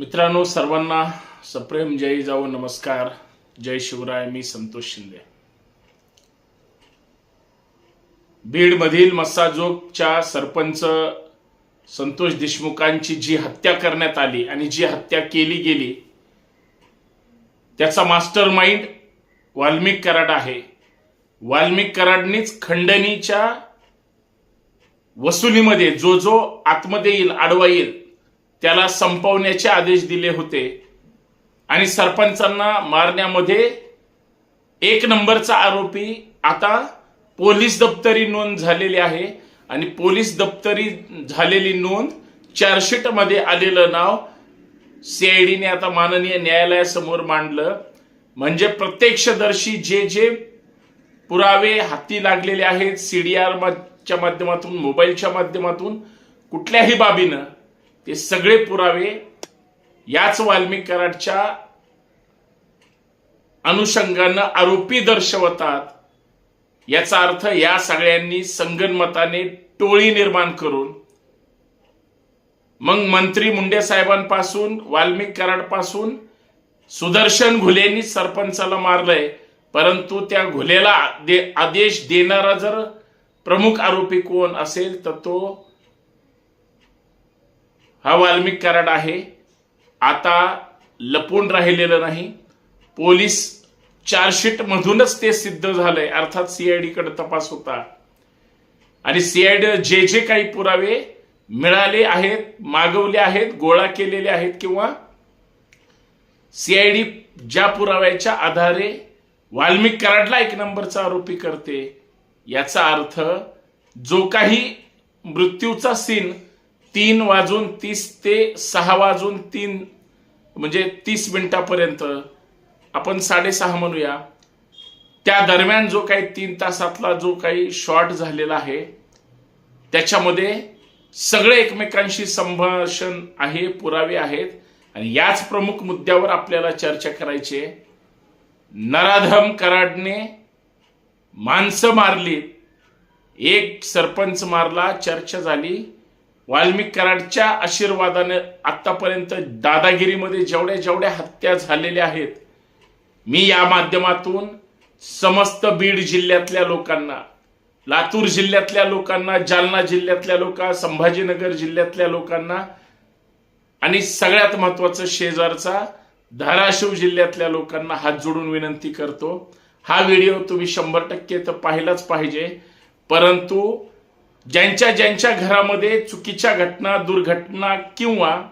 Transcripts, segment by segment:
मित्रांनो सर्वांना सप्रेम जय जाऊ नमस्कार. जय शिवराय मी संतोष शिंदे. बीडमधील मस्साजोगच्या सरपंच संतोष देशमुखांची जी हत्या करण्यात आली आणि जी हत्या केली गेली त्याचा मास्टर माइंड वाल्मिक कराड आहे. वाल्मिक कराडनीच खंडणीच्या वसुलीमध्ये जो जो आतमध्ये येईल आडवा येईल त्याला संपवण्याचे आदेश दिले होते. आणि सरपंचांना मारण्यामध्ये एक नंबरचा आरोपी आता पोलीस दप्तरी नोंद झालेली आहे. आणि पोलीस दप्तरी झालेली नोंद चार्जशीटमध्ये आलेलं नाव सीआयडीने आता माननीय न्यायालयासमोर मांडलं. म्हणजे प्रत्यक्षदर्शी जे जे पुरावे हाती लागलेले आहेत सीडीआरच्या माध्यमातून मोबाईलच्या माध्यमातून कुठल्याही बाबीनं ते सगळे पुरावे याच वाल्मिक कराडच्या अनुषंगानं आरोपी दर्शवतात. याचा अर्थ या सगळ्यांनी संगणमताने टोळी निर्माण करून मग मंत्री मुंडे साहेबांपासून वाल्मिक कराडपासून सुदर्शन घुलेंनी सरपंचाला मारलंय. परंतु त्या घुलेला दे- आदेश देणारा जर प्रमुख आरोपी कोण असेल तर तो हा वाल्मिक कराड आहे. आता लपून राहिलेलं नाही. पोलीस चार्जशीटमधूनच ते सिद्ध झालंय. अर्थात सीआयडी कडे तपास होता. आणि सीआयडी जे जे काही पुरावे मिळाले आहेत मागवले आहेत गोळा केलेले आहेत किंवा सीआयडी ज्या पुराव्याच्या आधारे वाल्मिक कराडला एक नंबरचा आरोपी करते याचा अर्थ जो काही मृत्यूचा सीन तीन वाजून तीस ते सहा वाजून तीन म्हणजे तीस मिनिटापर्यंत आपण साडेसहा म्हणूया. त्या दरम्यान जो काही तीन तासातला जो काही शॉर्ट झालेला आहे त्याच्यामध्ये सगळे एकमेकांशी संभाषण आहे पुरावे आहेत. आणि याच प्रमुख मुद्द्यावर आपल्याला चर्चा करायची आहे. नराधम कराडने माणसं मारली एक सरपंच मारला चर्चा झाली. वाल्मिक कराडच्या आशीर्वादाने आतापर्यंत दादागिरीमध्ये जेवढ्या जेवढ्या हत्या झालेल्या आहेत मी या माध्यमातून समस्त बीड जिल्ह्यातल्या लोकांना लातूर जिल्ह्यातल्या लोकांना जालना जिल्ह्यातल्या लोकांना संभाजीनगर जिल्ह्यातल्या लोकांना आणि सगळ्यात महत्वाचं शेजारचा धाराशिव जिल्ह्यातल्या लोकांना हात जोडून विनंती करतो. हा व्हिडिओ तुम्ही शंभर टक्के तर पाहिलाच पाहिजे. परंतु ज्यांच्या ज्यांच्या घरामध्ये चुकीच्या घटना दुर्घटना किंवा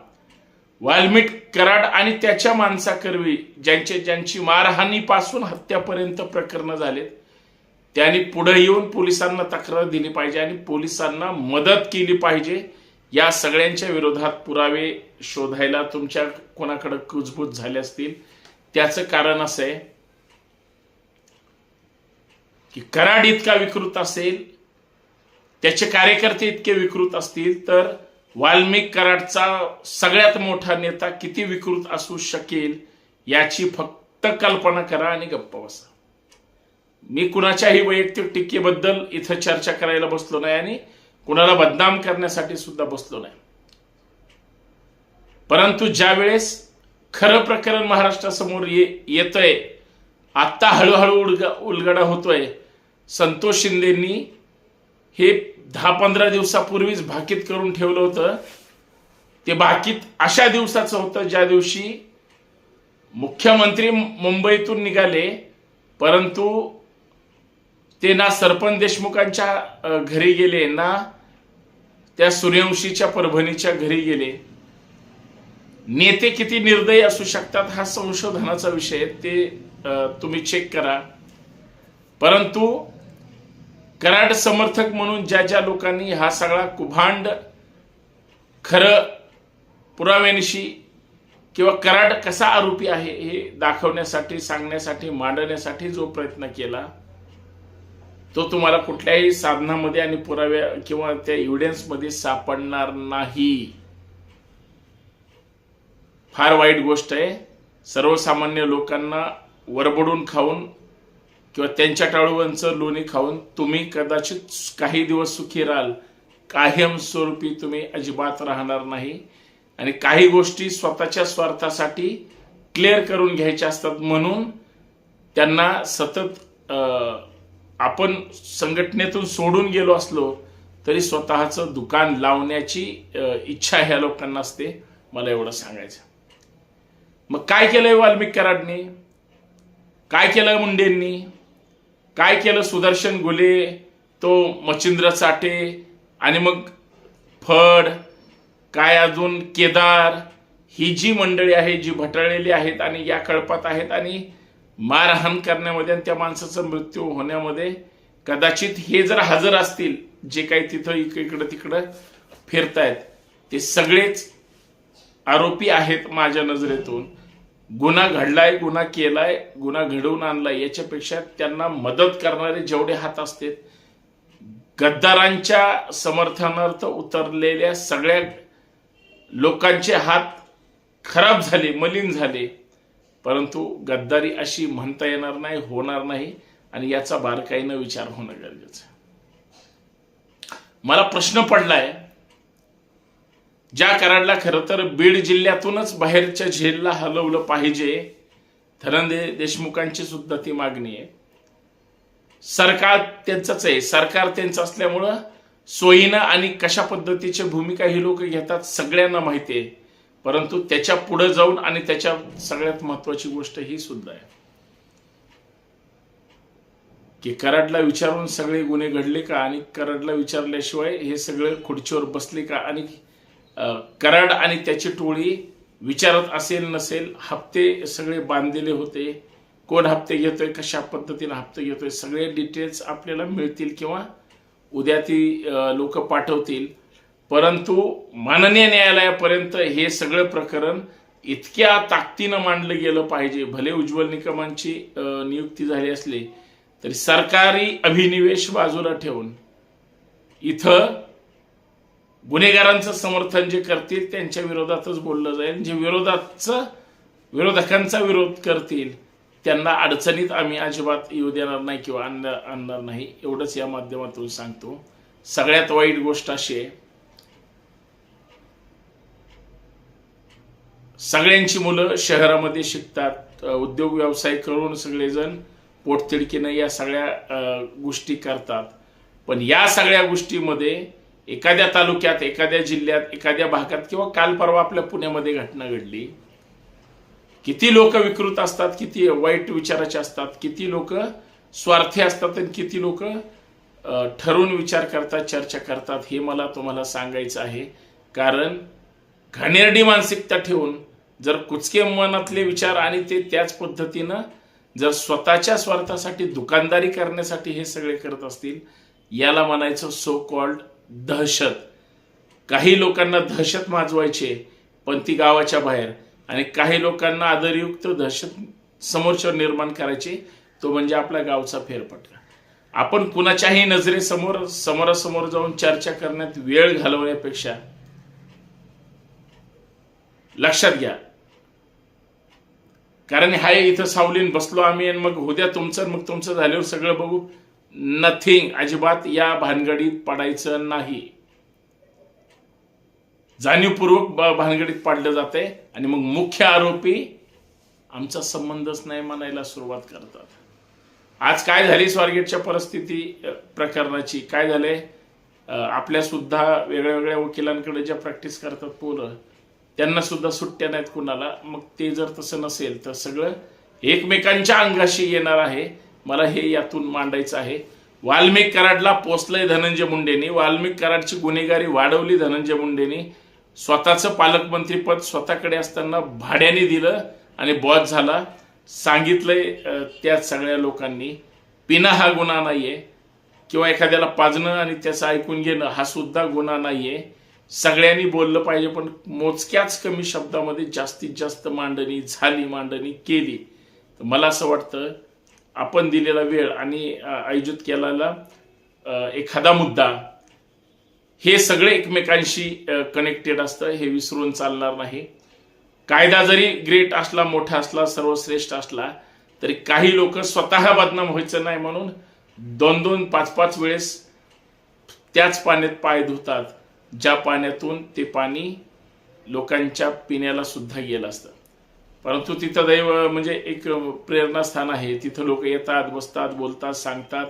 वाल्मिट कराड आणि त्याच्या माणसाकरवी ज्यांचे ज्यांची मारहाणीपासून हत्यापर्यंत प्रकरणं झालेत त्यांनी पुढे येऊन पोलिसांना तक्रार दिली पाहिजे आणि पोलिसांना मदत केली पाहिजे. या सगळ्यांच्या विरोधात पुरावे शोधायला तुमच्या कोणाकडे कुजबूज झाले असतील? त्याचं कारण असं आहे की कराड इतका विकृत असेल त्याचे कार्यकर्ते इतके विकृत असतील तर वाल्मिक कराडचा सगळ्यात मोठा नेता किती विकृत असू शकेल याची फक्त कल्पना करा आणि गप्प बसा. मी कुणाच्याही वैयक्तिक टीकेबद्दल इथं चर्चा करायला बसलो नाही आणि कुणाला बदनाम करण्यासाठी सुद्धा बसलो नाही. परंतु ज्या वेळेस खरं प्रकरण महाराष्ट्रासमोर ये येतंय आत्ता हळूहळू उलगा उलगडा होतोय संतोष शिंदेंनी हे दहा पंधरा दिवसापूर्वीच भाकीत करून ठेवलं होतं. ते भाकीत अशा दिवसाचं होतं ज्या दिवशी मुख्यमंत्री मुंबईतून निघाले परंतु ते ना सरपंच देशमुखांच्या घरी गेले ना त्या सूर्यवंशीच्या परभणीच्या घरी गेले. नेते किती निर्दयी असू शकतात हा संशोधनाचा विषय ते तुम्ही चेक करा. परंतु कराड समर्थक म्हणून ज्या ज्या लोकांनी हा सगळा कुभांड खरं पुराव्यानिशी किंवा कराड कसा आरोपी आहे हे दाखवण्यासाठी सांगण्यासाठी मांडण्यासाठी जो प्रयत्न केला तो तुम्हाला कुठल्याही साधनामध्ये आणि पुराव्या किंवा त्या एव्हिडन्समध्ये सापडणार नाही. फार वाईट गोष्ट आहे. सर्वसामान्य लोकांना वरबडून खाऊन किंवा त्यांच्या टाळूवरचं लोणी खाऊन तुम्ही कदाचित काही दिवस सुखी राहाल. कायमस्वरूपी तुम्ही अजिबात राहणार नाही. आणि काही गोष्टी स्वतःच्या स्वार्थासाठी क्लिअर करून घ्यायच्या असतात म्हणून त्यांना सतत आपण संघटनेतून सोडून गेलो असलो तरी स्वतःचं दुकान लावण्याची इच्छा ह्या लोकांना असते. मला एवढं सांगायचं. मग काय केलंय वाल्मिक कराडने? काय केलं मुंडेंनी? काय केलं सुदर्शन गुले? तो मच्छिंद्र साठे आणि मग फड काय अजून केदार ही जी मंडळी आहे जी भटाळलेली आहेत आणि या कळपात आहेत आणि मारहाण करण्यामध्ये आणि त्या माणसाचा मृत्यू होण्यामध्ये कदाचित हे जर हजर असतील जे काही तिथं इक- इकडं तिकडं फिरतायत ते सगळेच आरोपी आहेत माझ्या नजरेतून. गुन्हा घडलाय गुन्हा केलाय गुन्हा घडवून आणलाय याच्यापेक्षा त्यांना मदत करणारे जेवढे हात असतात गद्दारांच्या समर्थनार्थ उतरलेल्या सगळ्या लोकांचे हात खराब झाले मलिन झाले. परंतु गद्दारी अशी म्हणता येणार नाही होणार नाही आणि याचा बारकाईनं विचार होणं गरजेचं मला प्रश्न पडलाय ज्या कराडला खरं तर बीड जिल्ह्यातूनच बाहेरच्या झेलला हलवलं पाहिजे धनंजय देशमुखांची सुद्धा ती मागणी आहे. सरकार त्यांचंच आहे. सरकार त्यांचं असल्यामुळं सोयीनं आणि कशा पद्धतीची भूमिका ही लोक घेतात सगळ्यांना माहिती आहे. परंतु त्याच्या पुढे जाऊन आणि त्याच्या सगळ्यात महत्वाची गोष्ट ही सुद्धा आहे. की कराडला विचारून सगळे गुन्हे घडले का आणि कराडला विचारल्याशिवाय हे सगळे खुर्चीवर बसले का आणि कराड आणि त्याची टोळी विचारत असेल नसेल हप्ते सगळे बांधलेले होते. कोण हप्ते घेतोय कशा पद्धतीने हप्ते घेतोय सगळे डिटेल्स आपल्याला मिळतील किंवा उद्या ती लोक पाठवतील. परंतु माननीय न्यायालयापर्यंत हे सगळं प्रकरण इतक्या ताकदीनं मांडलं गेलं पाहिजे. भले उज्ज्वल निकमांची नियुक्ती झाली असली तरी सरकारी अभिनिवेश बाजूला ठेवून इथं गुन्हेगारांचं समर्थन जे करतील त्यांच्या विरोधातच बोललं जाईल. जे विरोधाचं विरोधकांचा विरोध करतील त्यांना अडचणीत आम्ही अजिबात येऊ देणार नाही किंवा आणणार आणणार नाही. एवढंच या माध्यमातून सांगतो. सगळ्यात वाईट गोष्ट अशी आहे सगळ्यांची मुलं शहरामध्ये शिकतात. उद्योग व्यवसाय करून सगळेजण पोटतिडकीनं या सगळ्या गोष्टी करतात. पण या सगळ्या गोष्टीमध्ये एखाद्या तालुक्यात एखाद्या जिल्ह्यात एखाद्या भागात किंवा काल परवा आपल्या पुण्यामध्ये घटना घडली. किती लोक विकृत असतात किती वाईट विचाराचे असतात किती लोक स्वार्थी असतात आणि किती लोक ठरवून विचार करतात चर्चा करतात हे मला तुम्हाला सांगायचं आहे. कारण घाणेरडी मानसिकता ठेवून जर कुचके मनातले विचार आणि ते त्याच पद्धतीनं जर स्वतःच्या स्वार्थासाठी दुकानदारी करण्यासाठी हे सगळे करत असतील याला म्हणायचं सो कॉल्ड दहशत. काही लोकांना दहशत माजवायचे पण ती गावाच्या बाहेर. आणि काही लोकांना आदरयुक्त दहशत समोरच्यावर निर्माण करायचे तो म्हणजे आपल्या गावचा फेरपटका आपण कुणाच्याही नजरेसमोर समोरासमोर जाऊन चर्चा करण्यात वेळ घालवण्यापेक्षा लक्षात घ्या. कारण हाय इथं सावलीन बसलो आम्ही आणि मग उद्या तुमचं मग तुमचं झाल्यावर सगळं बघू. नथिंग अजिबात या भानगडीत पडायचं नाही. जाणीवपूर्वक भानगडीत पाडलं जाते आणि मग मुख्य आरोपी आमचा संबंधच नाही म्हणायला सुरुवात करतात. आज काय झाली स्वारगेटच्या परिस्थिती प्रकरणाची? काय झाले आपल्या सुद्धा वेगळ्या वेगळ्या वकिलांकडे ज्या प्रॅक्टिस करतात पोरं त्यांना सुद्धा सुट्ट्या नाहीत कुणाला. मग ते जर तसं नसेल तर सगळं एकमेकांच्या अंगाशी येणार आहे. मला हे यातून मांडायचं आहे. वाल्मिक कराडला पोचलंय धनंजय मुंडेनी. वाल्मिक कराडची गुन्हेगारी वाढवली धनंजय मुंडेनी. स्वतःचं पालकमंत्रीपद स्वतःकडे असताना भाड्याने दिलं आणि बॉस झाला. सांगितलंय त्या सगळ्या लोकांनी पिना हा गुन्हा नाहीये. किंवा एखाद्याला पाजणं आणि त्याचं ऐकून घेणं हा सुद्धा गुन्हा नाहीये. सगळ्यांनी बोललं पाहिजे पण मोजक्याच कमी शब्दामध्ये जास्तीत जास्त मांडणी झाली मांडणी केली. तर मला असं वाटतं आपण दिलेला वेळ आणि आयोजित केलेला एखादा मुद्दा हे सगळे एकमेकांशी कनेक्टेड असतं. हे विसरून चालणार नाही. कायदा जरी ग्रेट असला मोठा असला सर्वश्रेष्ठ असला तरी काही लोक स्वतः बदनाम व्हायचं नाही म्हणून दोन दोन पाच पाच वेळेस त्याच पाण्यात पाय धुतात ज्या पाण्यातून ते पाणी लोकांच्या पिण्याला सुद्धा गेलं असतं. परंतु तिथं दैव म्हणजे एक प्रेरणास्थान आहे. तिथं लोक येतात बसतात बोलतात सांगतात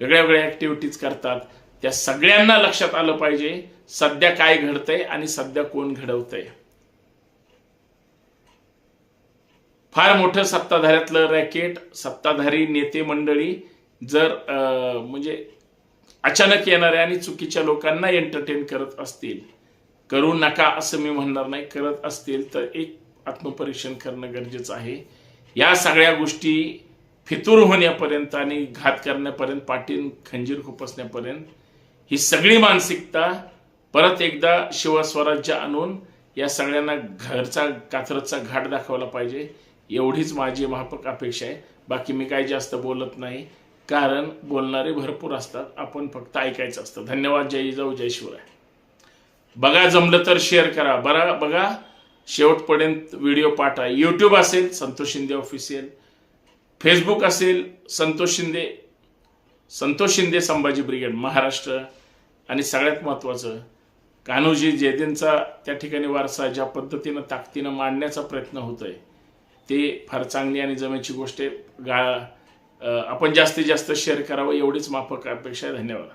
वेगळ्या वेगळ्या ऍक्टिव्हिटीज करतात. त्या सगळ्यांना लक्षात आलं पाहिजे सध्या काय घडतंय आणि सध्या कोण घडवतंय. फार मोठं सत्ताधाऱ्यातलं रॅकेट सत्ताधारी नेते मंडळी जर अं, म्हणजे अचानक येणाऱ्या आणि चुकीच्या लोकांना एंटरटेन करत असतील करू नका असं मी म्हणणार नाही करत असतील तर एक आत्मपरीक्षण करणं गरजेचं आहे. या सगळ्या गोष्टी फितूर होण्यापर्यंत आणि घात करण्यापर्यंत पाठीन खंजीर खुपसण्यापर्यंत ही सगळी मानसिकता परत एकदा शिवस्वराज्य आणून या सगळ्यांना घरचा कात्रचा घाट दाखवला पाहिजे. एवढीच माझी महापक अपेक्षा आहे. बाकी मी काही जास्त बोलत नाही. कारण बोलणारे भरपूर असतात. आपण फक्त ऐकायचं असतं. धन्यवाद. जय जाऊ जय शिवराय. बघा जमलं तर शेअर करा. बरा बघा शेवटपर्यंत व्हिडिओ पाठवा. यूट्यूब असेल संतोष शिंदे ऑफिशियल फेसबुक असेल संतोष शिंदे संतोष शिंदे संभाजी ब्रिगेड महाराष्ट्र. आणि सगळ्यात महत्त्वाचं कान्होजी जयदेंचा त्या ठिकाणी वारसा ज्या पद्धतीनं ताकदीनं मांडण्याचा प्रयत्न होतोय ते फार चांगली आणि जमेची गोष्ट आहे. गा आपण जास्तीत जास्त शेअर करावं एवढीच माफक अपेक्षा आहे. धन्यवाद.